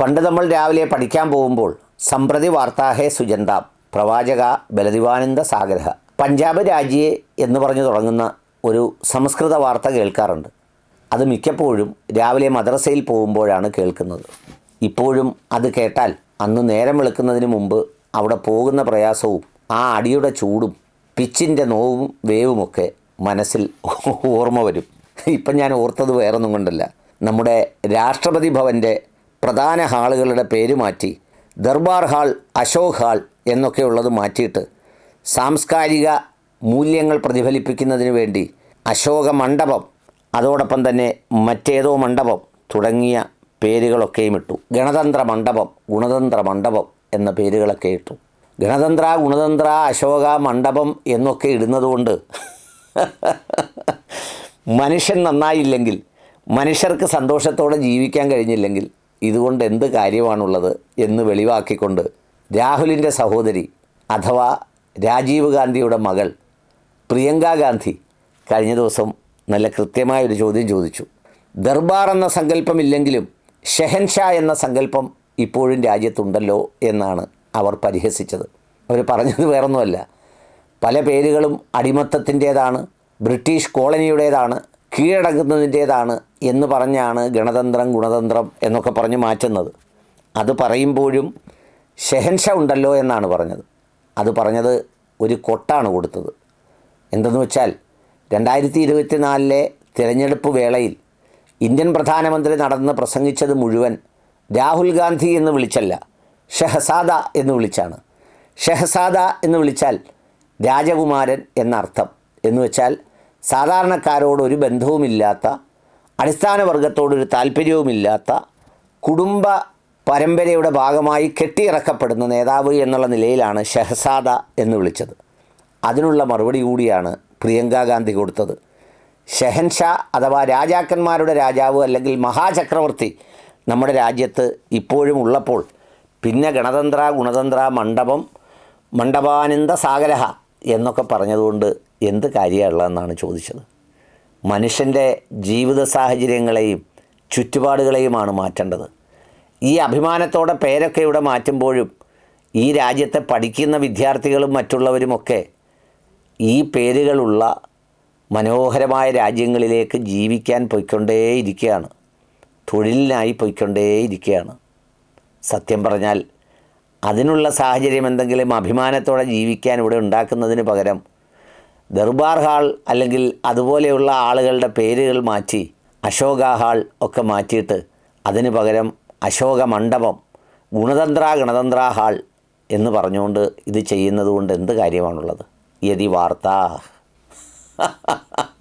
പണ്ട് നമ്മൾ രാവിലെ പഠിക്കാൻ പോകുമ്പോൾ സമ്പ്രതി വാർത്താഹേ സുജന്ത പ്രവാചക ബലദിവാനന്ദ സാഗര പഞ്ചാബ് രാജ്യേ എന്ന് പറഞ്ഞു തുടങ്ങുന്ന ഒരു സംസ്കൃത വാർത്ത കേൾക്കാറുണ്ട്. അത് മിക്കപ്പോഴും രാവിലെ മദ്രസയിൽ പോകുമ്പോഴാണ് കേൾക്കുന്നത്. ഇപ്പോഴും അത് കേട്ടാൽ അന്ന് നേരം വെളുക്കുന്നതിന് മുമ്പ് അവിടെ പോകുന്ന പ്രയാസവും ആ അടിയുടെ ചൂടും പിച്ചിന്റെ നോവും വേവുമൊക്കെ മനസ്സിൽ ഓർമ്മ വരും. ഇപ്പം ഞാൻ ഓർത്തത് വേറൊന്നും കൊണ്ടല്ല. നമ്മുടെ രാഷ്ട്രപതി ഭവന്റെ പ്രധാന ഹാളുകളുടെ പേര് മാറ്റി ദർബാർ ഹാൾ അശോക് ഹാൾ എന്നൊക്കെയുള്ളത് മാറ്റിയിട്ട് സാംസ്കാരിക മൂല്യങ്ങൾ പ്രതിഫലിപ്പിക്കുന്നതിന് വേണ്ടി അശോക മണ്ഡപം അതോടൊപ്പം തന്നെ മറ്റേതോ മണ്ഡപം തുടങ്ങിയ പേരുകളൊക്കെയും ഇട്ടു. ഗണതന്ത്ര മണ്ഡപം ഗുണതന്ത്ര മണ്ഡപം എന്ന പേരുകളൊക്കെ ഇട്ടു. ഗണതന്ത്ര ഗുണതന്ത്ര അശോക മണ്ഡപം എന്നൊക്കെ ഇടുന്നതുകൊണ്ട് മനുഷ്യൻ നന്നായില്ലെങ്കിൽ മനുഷ്യർക്ക് സന്തോഷത്തോടെ ജീവിക്കാൻ കഴിഞ്ഞില്ലെങ്കിൽ ഇതുകൊണ്ട് എന്ത് കാര്യമാണുള്ളത് എന്ന് വെളിവാക്കിക്കൊണ്ട് രാഹുലിന്റെ സഹോദരി അഥവാ രാജീവ് ഗാന്ധിയുടെ മകൾ പ്രിയങ്ക ഗാന്ധി കഴിഞ്ഞ ദിവസം നല്ല കൃത്യമായ ഒരു ചോദ്യം ചോദിച്ചു. ദർബാർ എന്ന സങ്കല്പമില്ലെങ്കിലും ഷെഹൻഷാ എന്ന സങ്കല്പം ഇപ്പോഴും രാജ്യത്തുണ്ടല്ലോ എന്നാണ് അവർ പരിഹസിച്ചത്. അവർ പറഞ്ഞത് വേറൊന്നുമല്ല. പല പേരുകളും അടിമത്തത്തിന്റേതാണ് ബ്രിട്ടീഷ് കോളനിയുടേതാണ് കീഴടങ്ങുന്നതിന്റേതാണ് എന്ന് പറഞ്ഞാണ് ഗണതന്ത്രം ഗുണതന്ത്രം എന്നൊക്കെ പറഞ്ഞ് മാറ്റുന്നത്. അത് പറയുമ്പോഴും ഷെഹൻഷ ഉണ്ടല്ലോ എന്നാണ് പറഞ്ഞത്. അത് പറഞ്ഞത് ഒരു കൊട്ടാണ് കൊടുത്തത്. എന്തെന്ന് വെച്ചാൽ രണ്ടായിരത്തി ഇരുപത്തിനാലിലെ തിരഞ്ഞെടുപ്പ് വേളയിൽ ഇന്ത്യൻ പ്രധാനമന്ത്രി നടന്ന് പ്രസംഗിച്ചത് മുഴുവൻ രാഹുൽ ഗാന്ധി എന്ന് വിളിച്ചല്ല ഷെഹസാദ എന്ന് വിളിച്ചാണ്. ഷെഹസാദ എന്ന് വിളിച്ചാൽ രാജകുമാരൻ എന്നർത്ഥം. എന്ന് വെച്ചാൽ സാധാരണക്കാരോട് ഒരു ബന്ധവുമില്ലാത്ത അടിസ്ഥാന വർഗത്തോടൊരു താല്പര്യവുമില്ലാത്ത കുടുംബ പരമ്പരയുടെ ഭാഗമായി കെട്ടിയിറക്കപ്പെടുന്ന നേതാവ് എന്നുള്ള നിലയിലാണ് ഷെഹസാദ എന്ന് വിളിച്ചത്. അതിനുള്ള മറുപടി കൂടിയാണ് പ്രിയങ്ക ഗാന്ധി കൊടുത്തത്. ഷെഹൻഷാ അഥവാ രാജാക്കന്മാരുടെ രാജാവ് അല്ലെങ്കിൽ മഹാചക്രവർത്തി നമ്മുടെ രാജ്യത്ത് ഇപ്പോഴും ഉള്ളപ്പോൾ പിന്നെ ഗണതന്ത്ര ഗുണതന്ത്ര മണ്ഡപം മണ്ഡപാനന്ദ സാഗരഹ എന്നൊക്കെ പറഞ്ഞതുകൊണ്ട് എന്ത് കാര്യമുള്ളതെന്നാണ് ചോദിച്ചത്. മനുഷ്യന്റെ ജീവിത സാഹചര്യങ്ങളെയും ചുറ്റുപാടുകളെയുമാണ് മാറ്റേണ്ടത്. ഈ അഭിമാനത്തോടെ പേരൊക്കെ ഇവിടെ മാറ്റുമ്പോഴും ഈ രാജ്യത്തെ പഠിക്കുന്ന വിദ്യാർത്ഥികളും മറ്റുള്ളവരുമൊക്കെ ഈ പേരുകളുള്ള മനോഹരമായ രാജ്യങ്ങളിലേക്ക് ജീവിക്കാൻ പൊയ്ക്കൊണ്ടേയിരിക്കുകയാണ്. തൊഴിലിനായി പൊയ്ക്കൊണ്ടേയിരിക്കുകയാണ്. സത്യം പറഞ്ഞാൽ അതിനുള്ള സാഹചര്യം എന്തെങ്കിലും അഭിമാനത്തോടെ ജീവിക്കാൻ ഇവിടെ ഉണ്ടാക്കുന്നതിന് പകരം ദർബാർ ഹാൾ അല്ലെങ്കിൽ അതുപോലെയുള്ള ആളുകളുടെ പേരുകൾ മാറ്റി അശോക ഹാൾ ഒക്കെ മാറ്റിയിട്ട് അതിന് പകരം അശോക മണ്ഡപം ഗുണതന്ത്ര ഗണതന്ത്ര ഹാൾ എന്ന് പറഞ്ഞുകൊണ്ട് ഇത് ചെയ്യുന്നത് കൊണ്ട് എന്ത് കാര്യമാണുള്ളത്? യതി വാർത്ത.